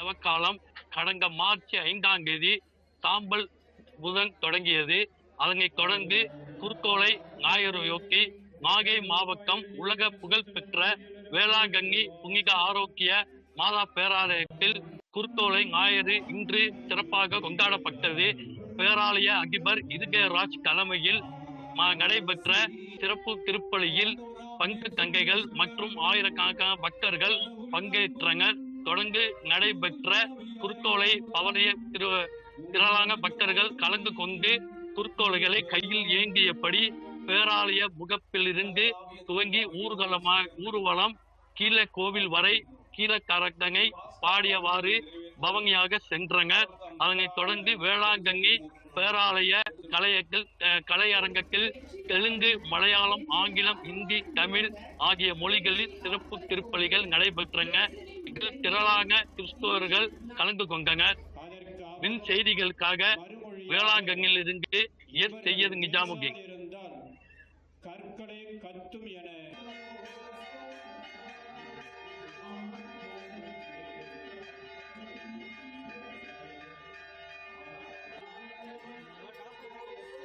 தவக்காலம் கடந்த மார்ச் ஐந்தாம் தேதி சாம்பல் புதன் தொடங்கியது. அதனைத் தொடர்ந்து குறுக்கோளை ஞாயிறையொட்டி நாகை மாவட்டம் உலக புகழ்பெற்ற வேளாங்கண்ணி புனித ஆரோக்கிய மாதா பேராலயத்தில் குறுக்கோளை ஞாயிறு இன்று சிறப்பாக கொண்டாடப்பட்டது. பேராலய அதிபர் இதுகேராஜ் தலைமையில் ம- நடைபெற்ற சிறப்பு திருப்பலியில் பங்கு தங்கைகள் மற்றும் ஆயிரக்கணக்கான பக்தர்கள் பங்கேற்றனர். தொடர்ந்து நடைபெற்ற குருத்தோலை பவனிய திரு திரளான பக்தர்கள் கலந்து கொண்டு குருத்தோலைகளை கையில் ஏந்தியபடி பேராலய முகப்பிலிருந்து துவங்கி ஊர்வலமா ஊர்வலம் கீழே கோவில் வரை கீழே பாடியவாறு பவனியாக சென்றங்க. அதனை தொடர்ந்து வேளாங்கண்ணி பேராலய கலையத்தில் கலையரங்கத்தில் தெலுங்கு மலையாளம் ஆங்கிலம் இந்தி தமிழ் ஆகிய மொழிகளில் சிறப்பு திருப்பலிகள் நடைபெற்றன திரளாக திரளான கிறிஸ்தவர்கள் கலந்து கொண்டனர். மின் செய்திகளுக்காக வேளாங்கண்ணில் இருந்து எஸ் செய்யது நிஜாமுதீன்.